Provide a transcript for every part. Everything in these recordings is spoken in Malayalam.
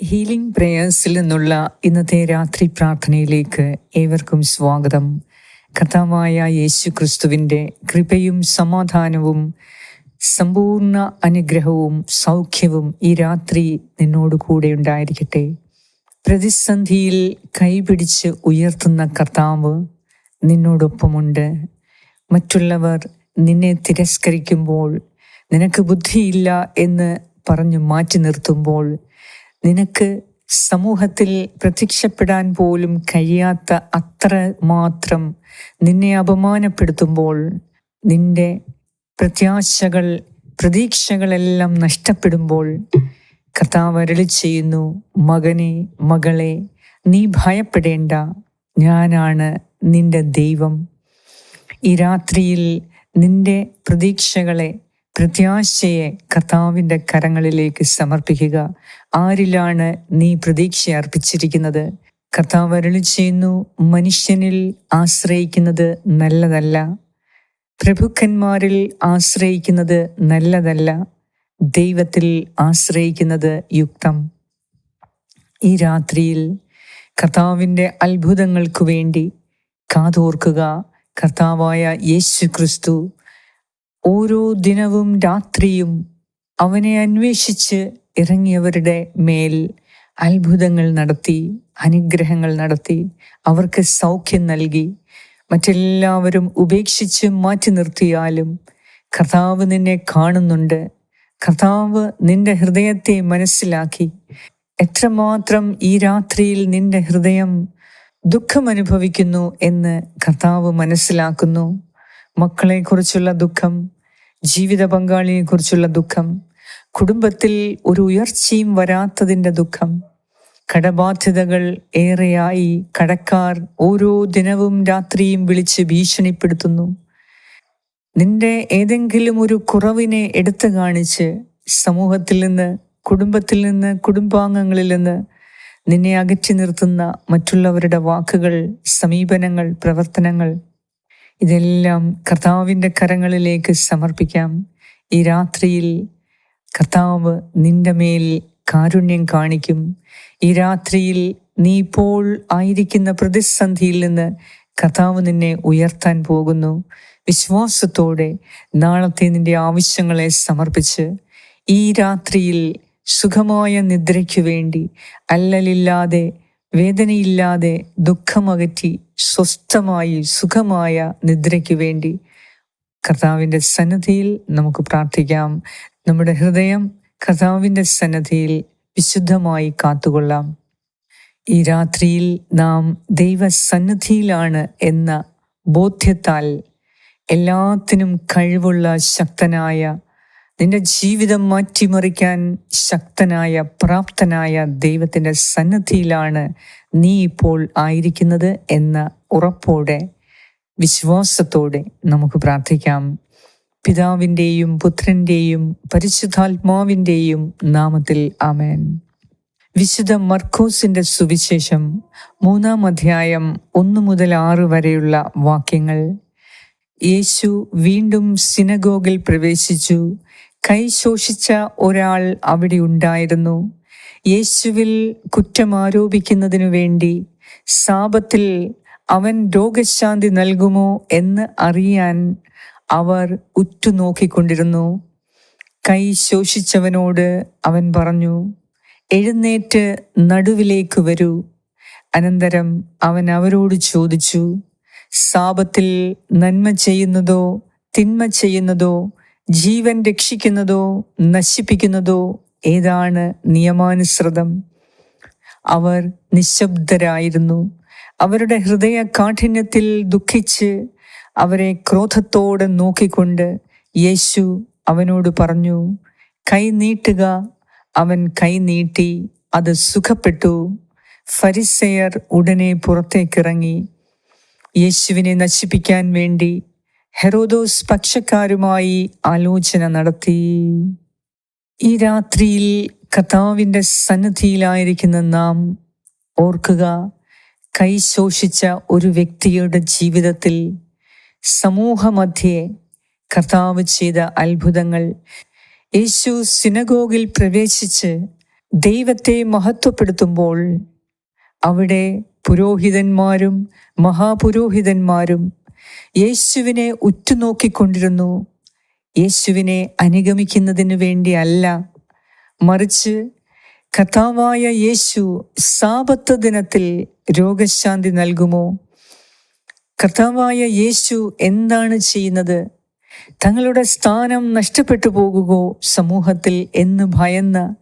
ഹീലിംഗ് പ്രേയേഴ്സിൽ നിന്നുള്ള ഇന്നത്തെ രാത്രി പ്രാർത്ഥനയിലേക്ക് ഏവർക്കും സ്വാഗതം. കഥാവായ യേശു ക്രിസ്തുവിന്റെ കൃപയും സമാധാനവും സമ്പൂർണ അനുഗ്രഹവും സൗഖ്യവും ഈ രാത്രി നിന്നോട് കൂടെ ഉണ്ടായിരിക്കട്ടെ. പ്രതിസന്ധിയിൽ കൈപിടിച്ച് ഉയർത്തുന്ന കർത്താവ് നിന്നോടൊപ്പമുണ്ട്. മറ്റുള്ളവർ നിന്നെ തിരസ്കരിക്കുമ്പോൾ നിനക്ക് ബുദ്ധിയില്ല എന്ന് പറഞ്ഞു മാറ്റി നിർത്തുമ്പോൾ നിനക്ക് സമൂഹത്തിൽ പ്രത്യക്ഷപ്പെടാൻ പോലും കഴിയാത്ത അത്ര മാത്രം നിന്നെ അപമാനപ്പെടുത്തുമ്പോൾ നിന്റെ പ്രത്യാശകൾ പ്രതീക്ഷകളെല്ലാം നഷ്ടപ്പെടുമ്പോൾ കർത്താവ് അരളി ചെയ്യുന്നു മകനെ മകളെ നീ ഭയപ്പെടേണ്ട. ഞാനാണ് നിന്റെ ദൈവം. ഈ രാത്രിയിൽ നിന്റെ പ്രതീക്ഷകളെ പ്രത്യാശയെ കർത്താവിന്റെ കരങ്ങളിലേക്ക് സമർപ്പിക്കുക. ആരിലാണ് നീ പ്രതീക്ഷ അർപ്പിച്ചിരിക്കുന്നത്? കർത്താവ് അരളി ചെയ്യുന്നു മനുഷ്യനിൽ ആശ്രയിക്കുന്നത് നല്ലതല്ല. പ്രഭുക്കന്മാരിൽ ആശ്രയിക്കുന്നത് നല്ലതല്ല. ദൈവത്തിൽ ആശ്രയിക്കുന്നത് യുക്തം. ഈ രാത്രിയിൽ കർത്താവിന്റെ അത്ഭുതങ്ങൾക്കു വേണ്ടി കാതോർക്കുക. കർത്താവായ യേശു ക്രിസ്തു ഓരോ ദിനവും രാത്രിയും അവനെ അന്വേഷിച്ച് ഇറങ്ങിയവരുടെ മേൽ അത്ഭുതങ്ങൾ നടത്തി അനുഗ്രഹങ്ങൾ നടത്തി അവർക്ക് സൗഖ്യം നൽകി. മറ്റെല്ലാവരും ഉപേക്ഷിച്ച് മാറ്റി നിർത്തിയാലും കർത്താവ് നിന്നെ കാണുന്നുണ്ട്. കർത്താവ് നിന്റെ ഹൃദയത്തെ മനസ്സിലാക്കി. എത്രമാത്രം ഈ രാത്രിയിൽ നിന്റെ ഹൃദയം ദുഃഖം അനുഭവിക്കുന്നു എന്ന് കർത്താവ് മനസ്സിലാക്കുന്നു. മക്കളെക്കുറിച്ചുള്ള ദുഃഖം ജീവിത പങ്കാളിയെക്കുറിച്ചുള്ള ദുഃഖം കുടുംബത്തിൽ ഒരു ഉയർച്ചയും വരാത്തതിന്റെ ദുഃഖം കടബാധ്യതകൾ ഏറെയായി കടക്കാർ ഓരോ ദിനവും രാത്രിയും വിളിച്ച് ഭീഷണിപ്പെടുത്തുന്നു. നിന്റെ ഏതെങ്കിലും ഒരു കുറവിനെ എടുത്തു കാണിച്ച് സമൂഹത്തിൽ നിന്ന് കുടുംബത്തിൽ നിന്ന് കുടുംബാംഗങ്ങളിൽ നിന്ന് നിന്നെ അകറ്റി നിർത്തുന്ന മറ്റുള്ളവരുടെ വാക്കുകൾ സമീപനങ്ങൾ പ്രവർത്തനങ്ങൾ ഇതെല്ലാം കർത്താവിന്റെ കരങ്ങളിലേക്ക് സമർപ്പിക്കാം. ഈ രാത്രിയിൽ കർത്താവ് നിന്റെ മേൽ കാരുണ്യം കാണിക്കും. ഈ രാത്രിയിൽ നീ ഇപ്പോൾ ആയിരിക്കുന്ന പ്രതിസന്ധിയിൽ നിന്ന് കർത്താവ് നിന്നെ ഉയർത്താൻ പോകുന്നു. വിശ്വാസത്തോടെ നാളത്തെ നിന്റെ ആവശ്യങ്ങളെ സമർപ്പിച്ച് ഈ രാത്രിയിൽ സുഖമായ നിദ്രയ്ക്കു വേണ്ടി അല്ലലില്ലാതെ വേദനയില്ലാതെ ദുഃഖമകറ്റി സ്വസ്ഥമായി സുഖമായ നിദ്രയ്ക്ക് വേണ്ടി കർത്താവിന്റെ സന്നദ്ധിയിൽ നമുക്ക് പ്രാർത്ഥിക്കാം. നമ്മുടെ ഹൃദയം കർത്താവിന്റെ സന്നദ്ധിയിൽ വിശുദ്ധമായി കാത്തുകൊള്ളാം. ഈ രാത്രിയിൽ നാം ദൈവസന്നിധിയിലാണ് എന്ന ബോധ്യത്താൽ എല്ലാത്തിനും കഴിവുള്ള ശക്തനായ നിന്റെ ജീവിതം മാറ്റിമറിക്കാൻ ശക്തനായ പ്രാപ്തനായ ദൈവത്തിന്റെ സന്നദ്ധിയിലാണ് നീ ഇപ്പോൾ ആയിരിക്കുന്നത് എന്ന ഉറപ്പോടെ വിശ്വാസത്തോടെ നമുക്ക് പ്രാർത്ഥിക്കാം. പിതാവിന്റെയും പുത്രന്റെയും പരിശുദ്ധാത്മാവിന്റെയും നാമത്തിൽ ആമേൻ. വിശുദ്ധ മർക്കോസിന്റെ സുവിശേഷം മൂന്നാം അധ്യായം ഒന്നു മുതൽ ആറ് വരെയുള്ള വാക്യങ്ങൾ. യേശു വീണ്ടും സിനഗോഗിൽ പ്രവേശിച്ചു. കൈ ശോഷിച്ച ഒരാൾ അവിടെ ഉണ്ടായിരുന്നു. യേശുവിൽ കുറ്റമാരോപിക്കുന്നതിനു വേണ്ടി സാപത്തിൽ അവൻ രോഗശാന്തി നൽകുമോ എന്ന് അറിയാൻ അവർ ഉറ്റുനോക്കിക്കൊണ്ടിരുന്നു. കൈ ശോഷിച്ചവനോട് അവൻ പറഞ്ഞു എഴുന്നേറ്റ് നടുവിലേക്ക് വരൂ. അനന്തരം അവൻ അവരോട് ചോദിച്ചു സാപത്തിൽ നന്മ ചെയ്യുന്നതോ തിന്മ ചെയ്യുന്നതോ ജീവൻ രക്ഷിക്കുന്നതോ നശിപ്പിക്കുന്നതോ ഏതാണ് നിയമാനുസൃതം? അവർ നിശബ്ദരായിരുന്നു. അവരുടെ ഹൃദയ കാഠിന്യത്തിൽ ദുഃഖിച്ച് അവരെ ക്രോധത്തോടെ നോക്കിക്കൊണ്ട് യേശു അവനോട് പറഞ്ഞു കൈ നീട്ടുക. അവൻ കൈ നീട്ടി അത് സുഖപ്പെട്ടു. ഫരിസെയർ ഉടനെ പുറത്തേക്കിറങ്ങി. യേശുവിനെ നശിപ്പിക്കാൻ വേണ്ടി ഹെറോദോസ് പക്ഷക്കാരുമായി ആലോചന നടത്തി. ഈ രാത്രിയിൽ കർത്താവിന്റെ സന്നിധിയിലായിരിക്കുന്ന നാം ഓർക്കുക കൈ ശോഷിച്ച ഒരു വ്യക്തിയുടെ ജീവിതത്തിൽ സമൂഹമധ്യേ കർത്താവ് ചെയ്ത അത്ഭുതങ്ങൾ. യേശു സിനഗോഗിൽ പ്രവേശിച്ച് ദൈവത്തെ മഹത്വപ്പെടുത്തുമ്പോൾ അവിടെ പുരോഹിതന്മാരും മഹാപുരോഹിതന്മാരും യേശുവിനെ ഉറ്റുനോക്കിക്കൊണ്ടിരുന്നു. യേശുവിനെ അനുഗമിക്കുന്നതിന് വേണ്ടിയല്ല. മറിച്ച് കഥാവായ യേശു സാപത്ത് ദിനത്തിൽ രോഗശാന്തി നൽകുമോ? കർത്താവായ യേശു എന്താണ് ചെയ്യുന്നത്? തങ്ങളുടെ സ്ഥാനം നഷ്ടപ്പെട്ടു പോകുകോ സമൂഹത്തിൽ എന്ന് ഭയന്ന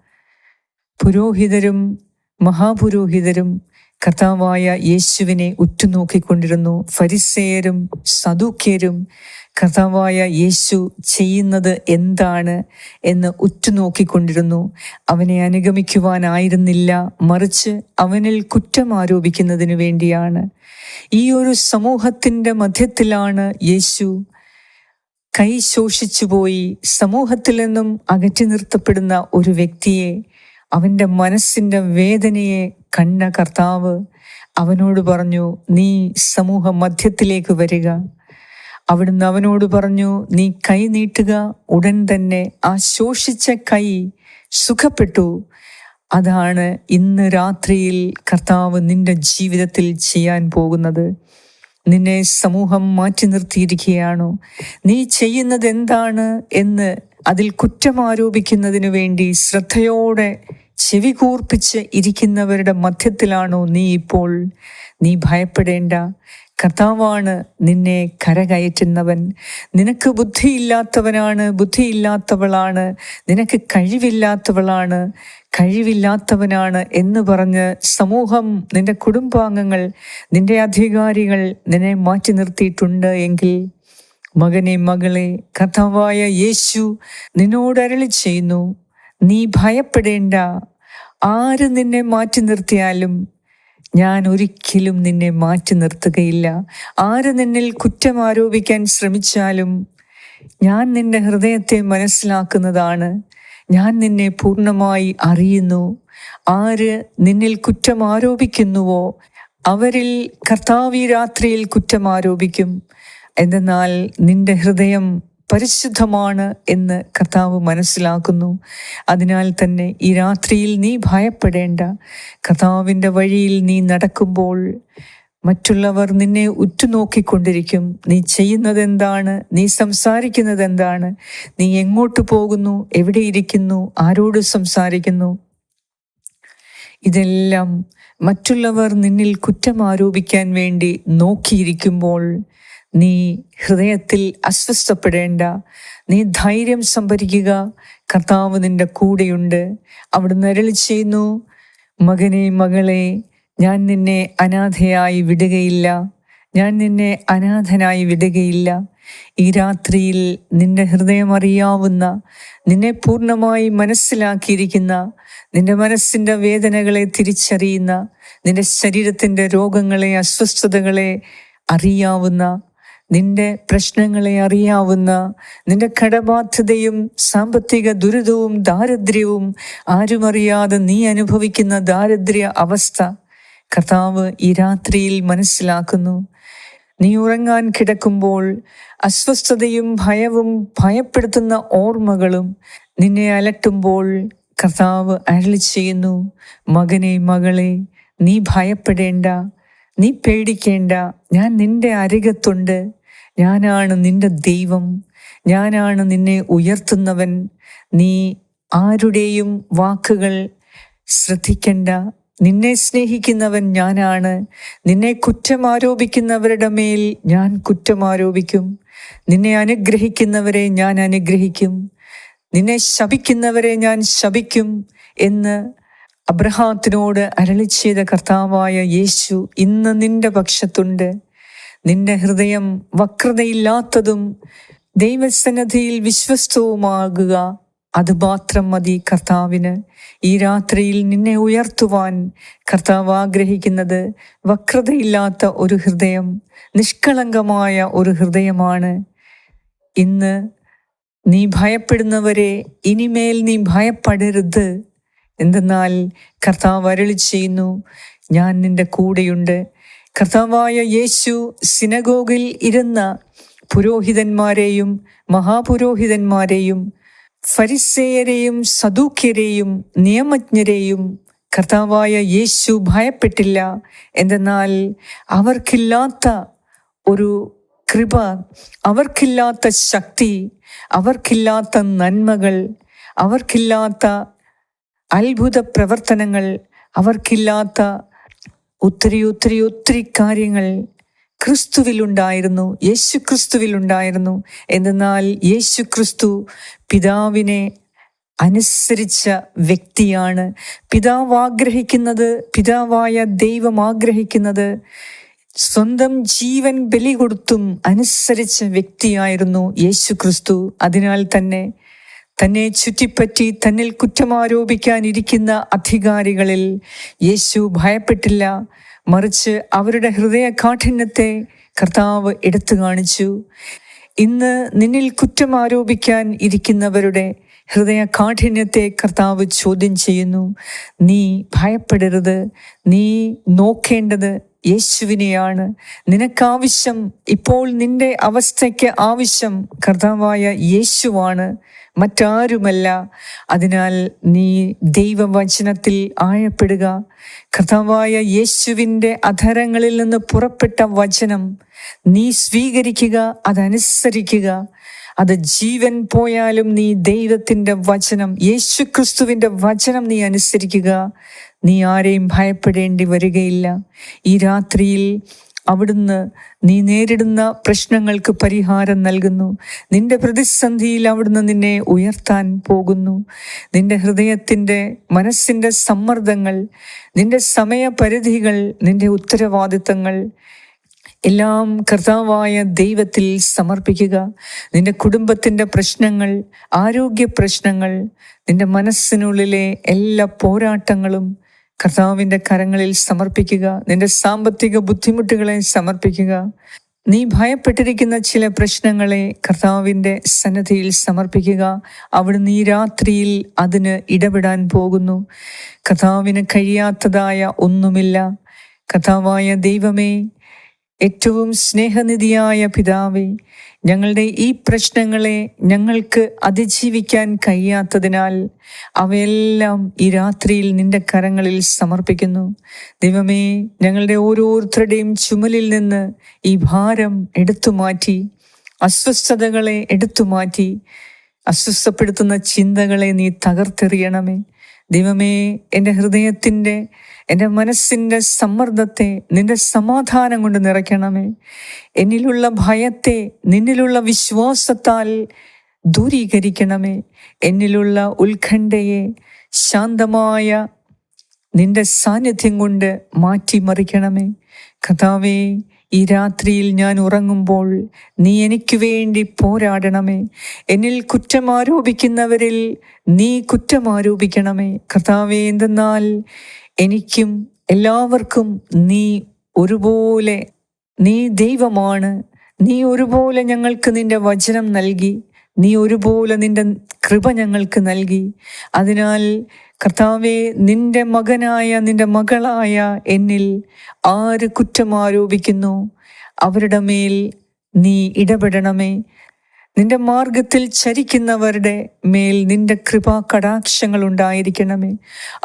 പുരോഹിതരും മഹാപുരോഹിതരും കർത്താവായ യേശുവിനെ ഉറ്റുനോക്കിക്കൊണ്ടിരുന്നു. ഫരിസേയരും സദൂക്യരും കർത്താവായ യേശു ചെയ്യുന്നത് എന്താണ് എന്ന് ഉറ്റുനോക്കിക്കൊണ്ടിരുന്നു. അവനെ അനുഗമിക്കുവാനായിരുന്നില്ല. മറിച്ച് അവനിൽ കുറ്റം ആരോപിക്കുന്നതിന് വേണ്ടിയാണ്. ഈ ഒരു സമൂഹത്തിന്റെ മധ്യത്തിലാണ് യേശു കൈ ശോഷിച്ചുപോയി സമൂഹത്തിൽ നിന്നും അകറ്റി നിർത്തപ്പെടുന്ന ഒരു വ്യക്തിയെ അവന്റെ മനസ്സിന്റെ വേദനയെ കണ്ട കർത്താവ് അവനോട് പറഞ്ഞു നീ സമൂഹ മധ്യത്തിലേക്ക് വരിക. അവിടുന്ന് അവനോട് പറഞ്ഞു നീ കൈ നീട്ടുക. ഉടൻ തന്നെ ആ ശോഷിച്ച കൈ സുഖപ്പെട്ടു. അതാണ് ഇന്ന് രാത്രിയിൽ കർത്താവ് നിന്റെ ജീവിതത്തിൽ ചെയ്യാൻ പോകുന്നത്. നിന്നെ സമൂഹം മാറ്റി നിർത്തിയിരിക്കുകയാണോ? നീ ചെയ്യുന്നത് എന്താണ് എന്ന് അതിൽ കുറ്റം ആരോപിക്കുന്നതിനു വേണ്ടി ശ്രദ്ധയോടെ ചെവി കൂർപ്പിച്ച് ഇരിക്കുന്നവരുടെ മധ്യത്തിലാണോ നീ ഇപ്പോൾ? നീ ഭയപ്പെടേണ്ട. കർത്താവാണ് നിന്നെ കരകയറ്റുന്നവൻ. നിനക്ക് ബുദ്ധിയില്ലാത്തവനാണ് ബുദ്ധിയില്ലാത്തവളാണ്. നിനക്ക് കഴിവില്ലാത്തവളാണ്. കഴിവില്ലാത്തവനാണ് എന്ന് പറഞ്ഞ് സമൂഹം നിന്റെ കുടുംബാംഗങ്ങൾ നിന്റെ അധികാരികൾ നിന്നെ മാറ്റി നിർത്തിയിട്ടുണ്ട് എങ്കിൽ മകനെ മകളെ കഥവായ യേശു നിന്നോട് അരളി ചെയ്യുന്നു നീ ഭയപ്പെടേണ്ട. ആര് നിന്നെ മാറ്റി നിർത്തിയാലും ഞാൻ ഒരിക്കലും നിന്നെ മാറ്റി നിർത്തുകയില്ല. ആര് നിന്നിൽ കുറ്റം ആരോപിക്കാൻ ശ്രമിച്ചാലും ഞാൻ നിന്റെ ഹൃദയത്തെ മനസ്സിലാക്കുന്നതാണ്. ഞാൻ നിന്നെ പൂർണമായി അറിയുന്നു. ആര് നിന്നിൽ കുറ്റം ആരോപിക്കുന്നുവോ അവരിൽ കർത്താവി രാത്രിയിൽ കുറ്റം ആരോപിക്കും. എന്തെന്നാൽ നിന്റെ ഹൃദയം പരിശുദ്ധമാണ് എന്ന് കർത്താവ് മനസ്സിലാക്കുന്നു. അതിനാൽ തന്നെ ഈ രാത്രിയിൽ നീ ഭയപ്പെടേണ്ട. കർത്താവിന്റെ വഴിയിൽ നീ നടക്കുമ്പോൾ മറ്റുള്ളവർ നിന്നെ ഉറ്റുനോക്കിക്കൊണ്ടിരിക്കും. നീ ചെയ്യുന്നത് എന്താണ് നീ സംസാരിക്കുന്നത് എന്താണ് നീ എങ്ങോട്ട് പോകുന്നു? എവിടെ ഇരിക്കുന്നു? ആരോട് സംസാരിക്കുന്നു? ഇതെല്ലാം മറ്റുള്ളവർ നിന്നിൽ കുറ്റം ആരോപിക്കാൻ വേണ്ടി നോക്കിയിരിക്കുമ്പോൾ നീ ഹൃദയത്തിൽ അസ്വസ്ഥപ്പെടേണ്ട നീ ധൈര്യം സംഭരിക്കുക. കർത്താവ് നിന്റെ കൂടെയുണ്ട്. അവിടുന്ന് അരളി ചെയ്യുന്നു മകനെ മകളെ ഞാൻ നിന്നെ അനാഥയായി വിടുകയില്ല. ഞാൻ നിന്നെ അനാഥനായി വിടുകയില്ല. ഈ രാത്രിയിൽ നിന്റെ ഹൃദയം അറിയാവുന്ന നിന്നെ പൂർണമായി മനസ്സിലാക്കിയിരിക്കുന്ന നിന്റെ മനസ്സിന്റെ വേദനകളെ തിരിച്ചറിയുന്ന നിന്റെ ശരീരത്തിന്റെ രോഗങ്ങളെ അസ്വസ്ഥതകളെ അറിയാവുന്ന നിന്റെ പ്രശ്നങ്ങളെ അറിയാവുന്ന നിന്റെ കടബാധ്യതയും സാമ്പത്തിക ദുരിതവും ദാരിദ്ര്യവും ആരുമറിയാതെ നീ അനുഭവിക്കുന്ന ദാരിദ്ര്യ അവസ്ഥ കർത്താവ് ഈ രാത്രിയിൽ മനസ്സിലാക്കുന്നു. നീ ഉറങ്ങാൻ കിടക്കുമ്പോൾ അസ്വസ്ഥതയും ഭയവും ഭയപ്പെടുത്തുന്ന ഓർമ്മകളും നിന്നെ അലട്ടുമ്പോൾ കർത്താവ് അരളി ചെയ്യുന്നു. മകനെ മകളെ നീ ഭയപ്പെടേണ്ട നീ പേടിക്കേണ്ട ഞാൻ നിന്റെ അരികത്തുണ്ട്. ഞാനാണ് നിന്റെ ദൈവം. ഞാനാണ് നിന്നെ ഉയർത്തുന്നവൻ. നീ ആരുടെയും വാക്കുകൾ ശ്രദ്ധിക്കണ്ട. നിന്നെ സ്നേഹിക്കുന്നവൻ ഞാനാണ്. നിന്നെ കുറ്റം ആരോപിക്കുന്നവരുടെ മേൽ ഞാൻ കുറ്റം ആരോപിക്കും നിന്നെ അനുഗ്രഹിക്കുന്നവരെ ഞാൻ അനുഗ്രഹിക്കും. നിന്നെ ശപിക്കുന്നവരെ ഞാൻ ശപിക്കും എന്ന് അബ്രഹാത്തിനോട് അരളിച്ചെയ്ത കർത്താവായ യേശു ഇന്ന് നിന്റെ പക്ഷത്തുണ്ട്. നിന്റെ ഹൃദയം വക്രതയില്ലാത്തതും ദൈവസന്നദ്ധിയിൽ വിശ്വസ്തവുമാകുക അത് മാത്രം മതി കർത്താവിന്. ഈ രാത്രിയിൽ നിന്നെ ഉയർത്തുവാൻ കർത്താവ് ആഗ്രഹിക്കുന്നത് വക്രതയില്ലാത്ത ഒരു ഹൃദയം നിഷ്കളങ്കമായ ഒരു ഹൃദയമാണ്. ഇന്ന് നീ ഭയപ്പെടുന്നവരെ ഇനിമേൽ നീ ഭയപ്പെടരുത്. എന്തെന്നാൽ കർത്താവ് അരളി ചെയ്യുന്നു ഞാൻ നിന്റെ കൂടെയുണ്ട്. കർത്താവായ യേശു സിനഗോഗിൽ ഇരുന്ന പുരോഹിതന്മാരെയും മഹാപുരോഹിതന്മാരെയും ഫരിസേയരെയും സദൂക്യരെയും നിയമജ്ഞരെയും കർത്താവായ യേശു ഭയപ്പെട്ടില്ല. എന്തെന്നാൽ അവർക്കില്ലാത്ത ഒരു കൃപ അവർക്കില്ലാത്ത ശക്തി അവർക്കില്ലാത്ത നന്മകൾ അവർക്കില്ലാത്ത അത്ഭുത പ്രവർത്തനങ്ങൾ അവർക്കില്ലാത്ത ഒത്തിരി ഒത്തിരി ഒത്തിരി കാര്യങ്ങൾ ക്രിസ്തുവിലുണ്ടായിരുന്നു യേശു ക്രിസ്തുവിലുണ്ടായിരുന്നു എന്തെന്നാൽ യേശു ക്രിസ്തു പിതാവിനെ അനുസരിച്ച വ്യക്തിയാണ്. പിതാവ് ആഗ്രഹിക്കുന്നത് പിതാവായ ദൈവം ആഗ്രഹിക്കുന്നത് സ്വന്തം ജീവൻ ബലി കൊടുത്തും അനുസരിച്ച വ്യക്തിയായിരുന്നു യേശു ക്രിസ്തു അതിനാൽ തന്നെ തന്നെ ചുറ്റിപ്പറ്റി തന്നിൽ കുറ്റമാരോപിക്കാനിരിക്കുന്ന അധികാരികളിൽ യേശു ഭയപ്പെട്ടില്ല. മറിച്ച് അവരുടെ ഹൃദയ കാഠിന്യത്തെ കർത്താവ് എടുത്തു കാണിച്ചു. ഇന്ന് നിന്നിൽ കുറ്റം ആരോപിക്കാൻ ഇരിക്കുന്നവരുടെ ഹൃദയ കാഠിന്യത്തെ കർത്താവ് ചോദ്യം ചെയ്യുന്നു. നീ ഭയപ്പെടരുത്. നീ നോക്കേണ്ടത് യേശുവിനെയാണ്. നിനക്കാവശ്യം ഇപ്പോൾ നിന്റെ അവസ്ഥയ്ക്ക് ആവശ്യം കർത്താവായ യേശുവാണ്. മറ്റാരുമല്ല. അതിനാൽ നീ ദൈവവചനത്തിൽ ആഴപ്പെടുക. കർത്താവായ യേശുവിന്റെ അധരങ്ങളിൽ നിന്ന് പുറപ്പെട്ട വചനം നീ സ്വീകരിക്കുക അതനുസരിക്കുക. അത് ജീവൻ പോയാലും നീ ദൈവത്തിന്റെ വചനം യേശു ക്രിസ്തുവിന്റെ വചനം നീ അനുസരിക്കുക. നീ ആരെയും ഭയപ്പെടേണ്ടി വരികയില്ല. ഈ രാത്രിയിൽ അവിടുന്ന് നീ നേരിടുന്ന പ്രശ്നങ്ങൾക്ക് പരിഹാരം നൽകുന്നു. നിന്റെ പ്രതിസന്ധിയിൽ അവിടുന്ന് നിന്നെ ഉയർത്താൻ പോകുന്നു. നിന്റെ ഹൃദയത്തിന്റെ മനസ്സിന്റെ സമ്മർദ്ദങ്ങൾ നിന്റെ സമയപരിധികൾ നിന്റെ ഉത്തരവാദിത്തങ്ങൾ എല്ലാം കർത്താവായ ദൈവത്തിൽ സമർപ്പിക്കുക. നിന്റെ കുടുംബത്തിന്റെ പ്രശ്നങ്ങൾ ആരോഗ്യ പ്രശ്നങ്ങൾ നിന്റെ മനസ്സിനുള്ളിലെ എല്ലാ പോരാട്ടങ്ങളും കർത്താവിന്റെ കരങ്ങളിൽ സമർപ്പിക്കുക നിന്റെ സാമ്പത്തിക ബുദ്ധിമുട്ടുകളെ സമർപ്പിക്കുക. നീ ഭയപ്പെട്ടിരിക്കുന്ന ചില പ്രശ്നങ്ങളെ കർത്താവിന്റെ സന്നദ്ധിയിൽ സമർപ്പിക്കുക. അവിടുന്ന് ഈ രാത്രിയിൽ അതിന് ഇടപെടാൻ പോകുന്നു. കർത്താവിന് കഴിയാത്തതായ ഒന്നുമില്ല. കർത്താവായ ദൈവമേ ഏറ്റവും സ്നേഹനിധിയായ പിതാവേ ഞങ്ങളുടെ ഈ പ്രശ്നങ്ങളെ ഞങ്ങൾക്ക് അതിജീവിക്കാൻ കഴിയാത്തതിനാൽ അവയെല്ലാം ഈ രാത്രിയിൽ നിന്റെ കരങ്ങളിൽ സമർപ്പിക്കുന്നു. ദൈവമേ ഞങ്ങളുടെ ഓരോരുത്തരുടെയും ചുമലിൽ നിന്ന് ഈ ഭാരം എടുത്തു മാറ്റി അസ്വസ്ഥതകളെ എടുത്തു മാറ്റി അസ്വസ്ഥപ്പെടുത്തുന്ന ചിന്തകളെ നീ തകർത്തെറിയണമേ. ദൈവമേ എന്റെ ഹൃദയത്തിന്റെ എന്റെ മനസ്സിന്റെ സമ്മർദ്ദത്തെ നിന്റെ സമാധാനം കൊണ്ട് നിറയ്ക്കണമേ. എന്നിലുള്ള ഭയത്തെ നിന്നിലുള്ള വിശ്വാസത്താൽ ദൂരീകരിക്കണമേ. എന്നിലുള്ള ഉത്കണ്ഠയെ ശാന്തമായ നിന്റെ സാന്നിധ്യം കൊണ്ട് മാറ്റിമറിക്കണമേ. കഥാവേ ഈ രാത്രിയിൽ ഞാൻ ഉറങ്ങുമ്പോൾ നീ എനിക്ക് വേണ്ടി പോരാടണമേ. എന്നിൽ കുറ്റം ആരോപിക്കുന്നവരിൽ നീ കുറ്റം ആരോപിക്കണമേ. കർത്താവേ എന്തെന്നാൽ എനിക്കും എല്ലാവർക്കും നീ ഒരുപോലെ നീ ദൈവമാണ്. നീ ഒരുപോലെ ഞങ്ങൾക്ക് നിന്റെ വചനം നൽകി. നീ ഒരുപോലെ നിന്റെ കൃപ ഞങ്ങൾക്ക് നൽകി. അതിനാൽ കർത്താവെ നിന്റെ മകനായ നിന്റെ മകളായ എന്നിൽ ആര് കുറ്റം ആരോപിക്കുന്നു? അവരുടെ മേൽ നീ ഇടപെടണമേ. നിന്റെ മാർഗത്തിൽ ചരിക്കുന്നവരുടെ മേൽ നിന്റെ കൃപാ കടാക്ഷങ്ങൾ ഉണ്ടായിരിക്കണമേ.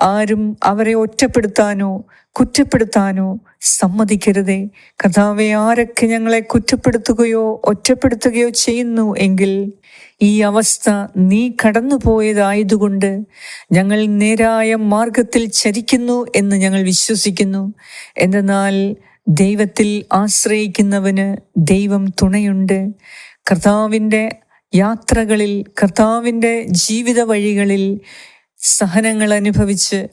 ആരും അവരെ ഒറ്റപ്പെടുത്താനോ കുറ്റപ്പെടുത്താനോ സമ്മതിക്കരുതേ. കഥാവെ ആരൊക്കെ ഞങ്ങളെ കുറ്റപ്പെടുത്തുകയോ ഒറ്റപ്പെടുത്തുകയോ ചെയ്യുന്നു എങ്കിൽ ഈ അവസ്ഥ നീ കടന്നുപോയതായതുകൊണ്ട് ഞങ്ങൾ നേരായ മാർഗത്തിൽ ചരിക്കുന്നു എന്ന് ഞങ്ങൾ വിശ്വസിക്കുന്നു. എന്തെന്നാൽ ദൈവത്തിൽ ആശ്രയിക്കുന്നവന് ദൈവം തുണയുണ്ട്. കർത്താവിന്റെ യാത്രകളിൽ കർത്താവിന്റെ ജീവിത വഴികളിൽ സഹനങ്ങൾ അനുഭവിച്ച്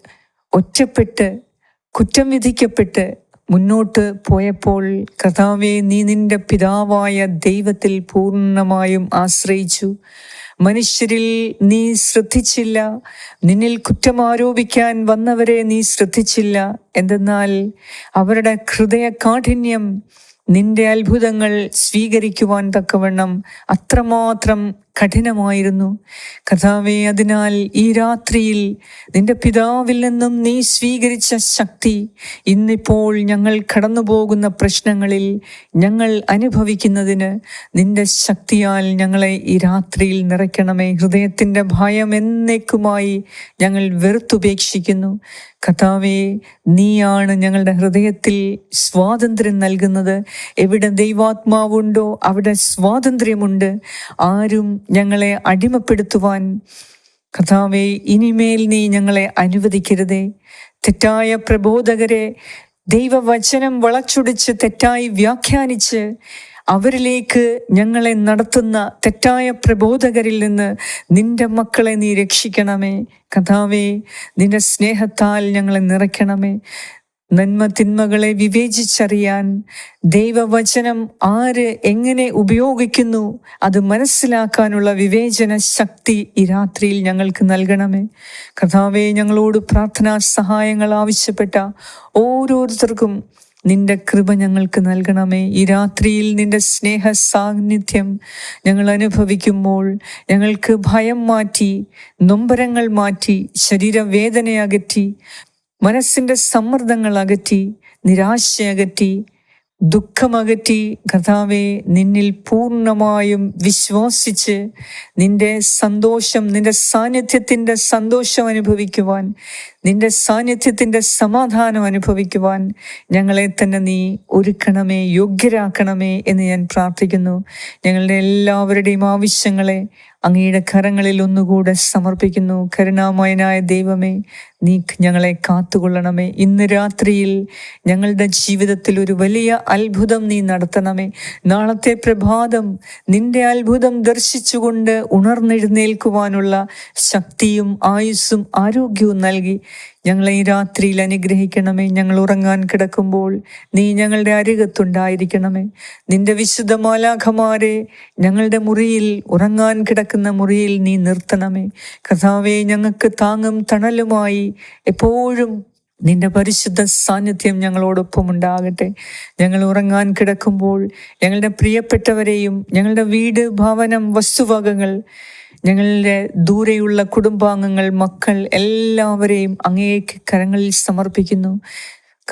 ഒറ്റപ്പെട്ട് കുറ്റം വിധിക്കപ്പെട്ട് മുന്നോട്ട് പോയപ്പോൾ കർത്താവെ നീ നിന്റെ പിതാവായ ദൈവത്തിൽ പൂർണമായും ആശ്രയിച്ചു. മനുഷ്യരിൽ നീ ശ്രദ്ധിച്ചില്ല. നിന്നിൽ കുറ്റം ആരോപിക്കാൻ വന്നവരെ നീ ശ്രദ്ധിച്ചില്ല. എന്തെന്നാൽ അവരുടെ ഹൃദയ കാഠിന്യം നിന്റെ അത്ഭുതങ്ങൾ സ്വീകരിക്കുവാൻ തക്കവണ്ണം അത്രമാത്രം കഠിനമായിരുന്നു. കഥാവെ അതിനാൽ ഈ രാത്രിയിൽ നിന്റെ പിതാവിൽ നിന്നും നീ സ്വീകരിച്ച ശക്തി ഇന്നിപ്പോൾ ഞങ്ങൾ കടന്നു പോകുന്ന പ്രശ്നങ്ങളിൽ ഞങ്ങൾ അനുഭവിക്കുന്നതിന് നിന്റെ ശക്തിയാൽ ഞങ്ങളെ ഈ രാത്രിയിൽ നിറയ്ക്കണമേ. ഹൃദയത്തിന്റെ ഭയം എന്നേക്കുമായി ഞങ്ങൾ വെറുത്തുപേക്ഷിക്കുന്നു. കഥാവേ നീയാണ് ഞങ്ങളുടെ ഹൃദയത്തിൽ സ്വാതന്ത്ര്യം നൽകുന്നത്. എവിടെ ദൈവാത്മാവുണ്ടോ അവിടെ സ്വാതന്ത്ര്യമുണ്ട്. ആരും ഞങ്ങളെ അടിമപ്പെടുത്തുവാൻ കഥാവെ ഇനിമേൽ നീ ഞങ്ങളെ അനുവദിക്കരുതേ. തെറ്റായ പ്രബോധകരെ ദൈവവചനം വളച്ചൊടിച്ച് തെറ്റായി വ്യാഖ്യാനിച്ച് അവരിലേക്ക് ഞങ്ങളെ നടത്തുന്ന തെറ്റായ പ്രബോധകരിൽ നിന്ന് നിന്റെ മക്കളെ നീ രക്ഷിക്കണമേ. കഥാവേ നിന്റെ സ്നേഹത്താൽ ഞങ്ങളെ നിറയ്ക്കണമേ. നന്മ തിന്മകളെ വിവേചിച്ചറിയാൻ ദൈവവചനം ആര് എങ്ങനെ ഉപയോഗിക്കുന്നു അത് മനസ്സിലാക്കാനുള്ള വിവേചന ശക്തി ഈ രാത്രിയിൽ ഞങ്ങൾക്ക് നൽകണമേ. കഥാവെ ഞങ്ങളോട് പ്രാർത്ഥനാ സഹായങ്ങൾ ആവശ്യപ്പെട്ട ഓരോരുത്തർക്കും നിന്റെ കൃപ ഞങ്ങൾക്ക് നൽകണമേ. ഈ രാത്രിയിൽ നിന്റെ സ്നേഹ സാന്നിധ്യം ഞങ്ങൾ അനുഭവിക്കുമ്പോൾ ഞങ്ങൾക്ക് ഭയം മാറ്റി നൊമ്പരങ്ങൾ മാറ്റി ശരീരവേദന അകറ്റി മനസ്സിന്റെ സമ്മർദ്ദങ്ങൾ അകറ്റി നിരാശ അകറ്റി ദുഃഖമകറ്റി കർത്താവെ നിന്നിൽ പൂർണമായും വിശ്വസിച്ച് നിന്റെ സന്തോഷം നിന്റെ സാന്നിധ്യത്തിന്റെ സന്തോഷം അനുഭവിക്കുവാൻ നിന്റെ സാന്നിധ്യത്തിന്റെ സമാധാനം അനുഭവിക്കുവാൻ ഞങ്ങളെ തന്നെ നീ ഒരുക്കണമേ യോഗ്യരാക്കണമേ എന്ന് ഞാൻ പ്രാർത്ഥിക്കുന്നു. ഞങ്ങളുടെ എല്ലാവരുടെയും ആവശ്യങ്ങളെ അങ്ങയുടെ കരങ്ങളിൽ ഒന്നുകൂടെ സമർപ്പിക്കുന്നു. കരുണാമയനായ ദൈവമേ നീ ഞങ്ങളെ കാത്തുകൊള്ളണമേ. ഇന്ന് രാത്രിയിൽ ഞങ്ങളുടെ ജീവിതത്തിൽ ഒരു വലിയ അത്ഭുതം നീ നടത്തണമേ. നാളത്തെ പ്രഭാതം നിന്റെ അത്ഭുതം ദർശിച്ചുകൊണ്ട് ഉണർന്നെഴുന്നേൽക്കുവാനുള്ള ശക്തിയും ആയുസ്സും ആരോഗ്യവും നൽകി ഞങ്ങളെ ഈ രാത്രിയിൽ അനുഗ്രഹിക്കണമേ. ഞങ്ങൾ ഉറങ്ങാൻ കിടക്കുമ്പോൾ നീ ഞങ്ങളുടെ അരികത്തുണ്ടായിരിക്കണമേ. നിന്റെ വിശുദ്ധ മാലാഖമാരെ ഞങ്ങളുടെ മുറിയിൽ ഉറങ്ങാൻ കിടക്കുന്ന മുറിയിൽ നീ നിർത്തണമേ. കഥാവെ ഞങ്ങൾക്ക് താങ്ങും തണലുമായി എപ്പോഴും നിന്റെ പരിശുദ്ധ സാന്നിധ്യം ഞങ്ങളോടൊപ്പം ഉണ്ടാകട്ടെ. ഞങ്ങൾ ഉറങ്ങാൻ കിടക്കുമ്പോൾ ഞങ്ങളുടെ പ്രിയപ്പെട്ടവരെയും ഞങ്ങളുടെ വീട് ഭവനം വസ്തുവകകൾ ഞങ്ങളുടെ ദൂരെയുള്ള കുടുംബാംഗങ്ങൾ മക്കൾ എല്ലാവരെയും അങ്ങേക്ക് കരങ്ങളിൽ സമർപ്പിക്കുന്നു.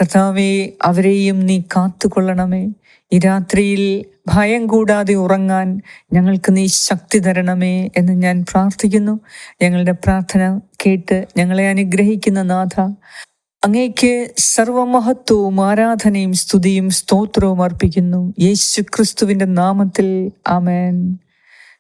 കർത്താവെ അവരെയും നീ കാത്തുകൊള്ളണമേ. ഈ രാത്രിയിൽ ഭയം കൂടാതെ ഉറങ്ങാൻ ഞങ്ങൾക്ക് നീ ശക്തി തരണമേ എന്ന് ഞാൻ പ്രാർത്ഥിക്കുന്നു. ഞങ്ങളുടെ പ്രാർത്ഥന കേട്ട് ഞങ്ങളെ അനുഗ്രഹിക്കുന്ന നാഥ അങ്ങേക്ക് സർവമഹത്വവും ആരാധനയും സ്തുതിയും സ്തോത്രവും അർപ്പിക്കുന്നു. യേശു ക്രിസ്തുവിന്റെ നാമത്തിൽ ആമേൻ.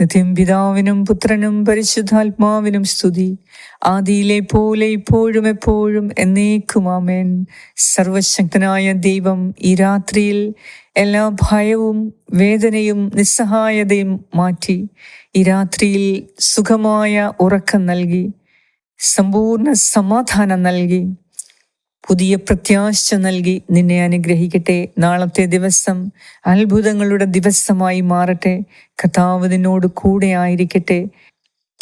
നിത്യം പിതാവിനും പുത്രനും പരിശുദ്ധാത്മാവിനും സ്തുതി. ആദിയിലെ പോലെ ഇപ്പോഴും എപ്പോഴും എന്നേക്കും ആമേൻ. സർവശക്തനായ ദൈവം ഈ രാത്രിയിൽ എല്ലാ ഭയവും വേദനയും നിസ്സഹായതയും മാറ്റി ഈ രാത്രിയിൽ സുഖമായ ഉറക്കം നൽകി സമ്പൂർണ സമാധാനം നൽകി പുതിയ പ്രത്യാശ നൽകി നിന്നെ അനുഗ്രഹിക്കട്ടെ. നാളത്തെ ദിവസം അത്ഭുതങ്ങളുടെ ദിവസമായി മാറട്ടെ. കഥാവ് നിന്നോട് കൂടെ ആയിരിക്കട്ടെ.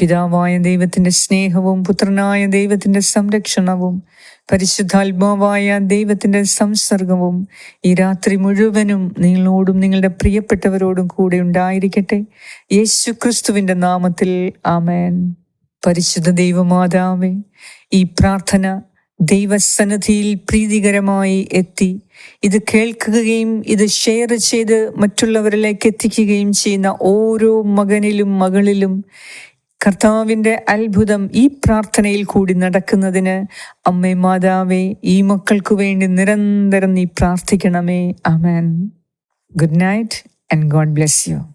പിതാവായ ദൈവത്തിന്റെ സ്നേഹവും പുത്രനായ ദൈവത്തിന്റെ സംരക്ഷണവും പരിശുദ്ധാത്മാവായ ദൈവത്തിന്റെ സംസർഗവും ഈ രാത്രി മുഴുവനും നിങ്ങളോടും നിങ്ങളുടെ പ്രിയപ്പെട്ടവരോടും കൂടെ ഉണ്ടായിരിക്കട്ടെ. യേശു ക്രിസ്തുവിന്റെ നാമത്തിൽ ആമേൻ. പരിശുദ്ധ ദൈവമാതാവേ ഈ പ്രാർത്ഥന ദൈവസന്നിധിയിൽ പ്രീതികരമായി എത്തി. ഇത് കേൾക്കുകയും ഇത് ഷെയർ ചെയ്ത് മറ്റുള്ളവരിലേക്ക് എത്തിക്കുകയും ചെയ്യുന്ന ഓരോ മകനിലും മകളിലും കർത്താവിന്റെ അത്ഭുതം ഈ പ്രാർത്ഥനയിൽ കൂടി നടക്കുന്നതിന് അമ്മേ മാതാവേ ഈ മക്കൾക്ക് വേണ്ടി നിരന്തരം നീ പ്രാർത്ഥിക്കണമേ. Amen good night and God bless you